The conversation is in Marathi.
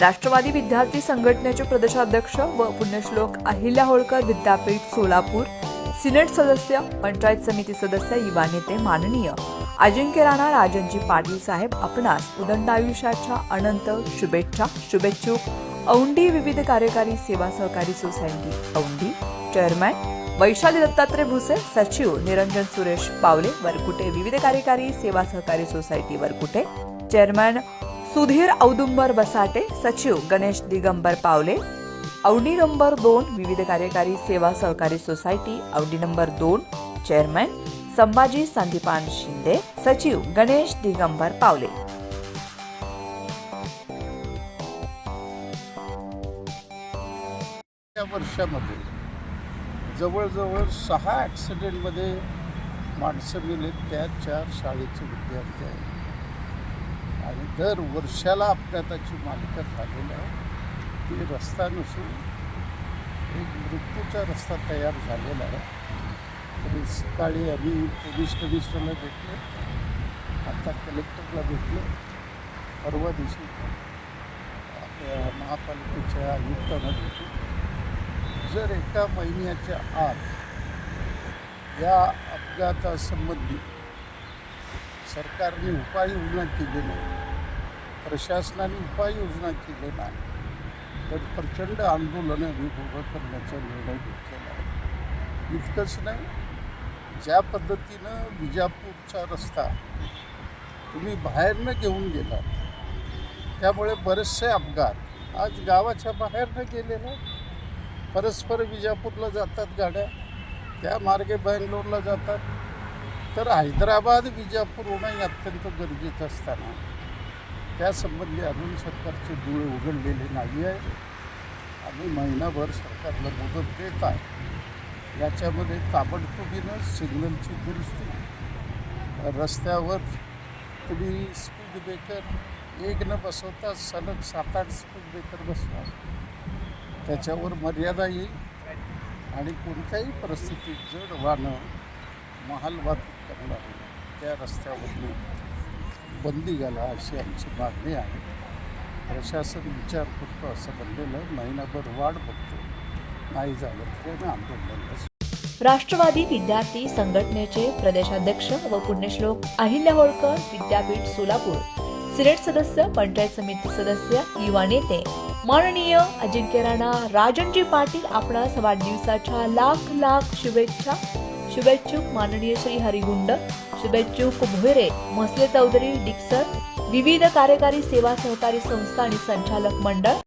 राष्ट्रवादी विद्यार्थी संघटनेचे प्रदेशाध्यक्ष व पुण्यश्लोक अहिल्या होळकर विद्यापीठ सोलापूर सिनेट सदस्य पंचायत समिती सदस्य युवा नेते माननीय अजिंक्य राणा राजनजी पाटील साहेब आपणास उदंड आयुष्याच्या अनंत शुभेच्छा शुभेच्छुक औंढी विविध कार्यकारी सेवा सहकारी सोसायटी औंढी चेअरमॅन वैशाली दत्तात्रय भुसे सचिव निरंजन सुरेश पावले वरकुटे विविध कार्यकारी सेवा सहकारी सोसायटी वरकुटे चेअरमॅन सुधीर औदुंबर बसाटे सचिव गणेश दिगंबर पावले औडी नंबर दोन विविध कार्यकारी सेवा सहकारी सोसायटी औडी नंबर दोन चेअरमॅन संभाजी संदीपान शिंदे सचिव गणेश दिगंबर पावले. या वर्षामध्ये जवळजवळ सहा ॲक्सिडेंटमध्ये माणसं मेले त्या चार शाळेचे विद्यार्थी आहेत. आणि दर वर्षाला अपघाताची मालिका झालेली आहे. ती रस्ता नसून एक मृत्यूचा रस्ता तयार झालेला आहे. तरी सकाळी आम्ही पोलीस कमिशनरला भेटलो. आता कलेक्टरला भेटलो. परवा दिवशी आपल्या महापालिकेच्या आयुक्तांना भेटलो. जर एका महिन्याच्या आत या अपघातासंबंधी सरकारने उपाययोजना केली नाही प्रशासनाने उपाययोजना केली नाही तर प्रचंड आंदोलनं आम्ही उभं करण्याचा निर्णय घेतलेला आहे इतकंच नाही ज्या पद्धतीनं विजापूरचा रस्ता तुम्ही बाहेरनं घेऊन गेलात त्यामुळे बरेचसे अपघात आज गावाच्या बाहेरनं गेलेले आहेत. परस्पर विजापूरला जातात गाड्या त्या मार्गे बँगलोरला जातात तर हैदराबाद विजापूर होणं हे अत्यंत गरजेचं असताना त्यासंबंधी अजून सरकारचे डोळे उघडलेले नाही आहे. आम्ही महिनाभर सरकारला मदत देत आहे. याच्यामध्ये ताबडतोबीनं सिग्नलची दुरुस्ती रस्त्यावर तुम्ही स्पीड ब्रेकर एक न बसवता सलग सात आठ स्पीड ब्रेकर बसवा. त्याच्यावर मर्यादा येईल. आणि कोणत्याही परिस्थितीत जड वाहनं महाल वाहतूक करणारे त्या रस्त्यावरून बंदी घाला अशी आमची मागणी आहे. प्रशासन विचार करतो असं बनलेलं महिनाभर वाढ बघतो. नाही झालं तरी आम्ही आंदोलन राष्ट्रवादी विद्यार्थी संघटनेचे प्रदेशाध्यक्ष व पुण्यश्लोक अहिल्या होळकर विद्यापीठ सोलापूर. सिनेट सदस्य पंचायत समिती सदस्य युवा नेते. माननीय अजिंक्य राणा राजनजी पाटील आपणास वाढदिवसाच्या लाख लाख शुभेच्छा. शुभेच्छुक माननीय श्री हरिगुंड शुभेच्छुक भोयरे मसले चौधरी डिक्सर विविध कार्यकारी सेवा सहकारी संस्था आणि संचालक मंडळ.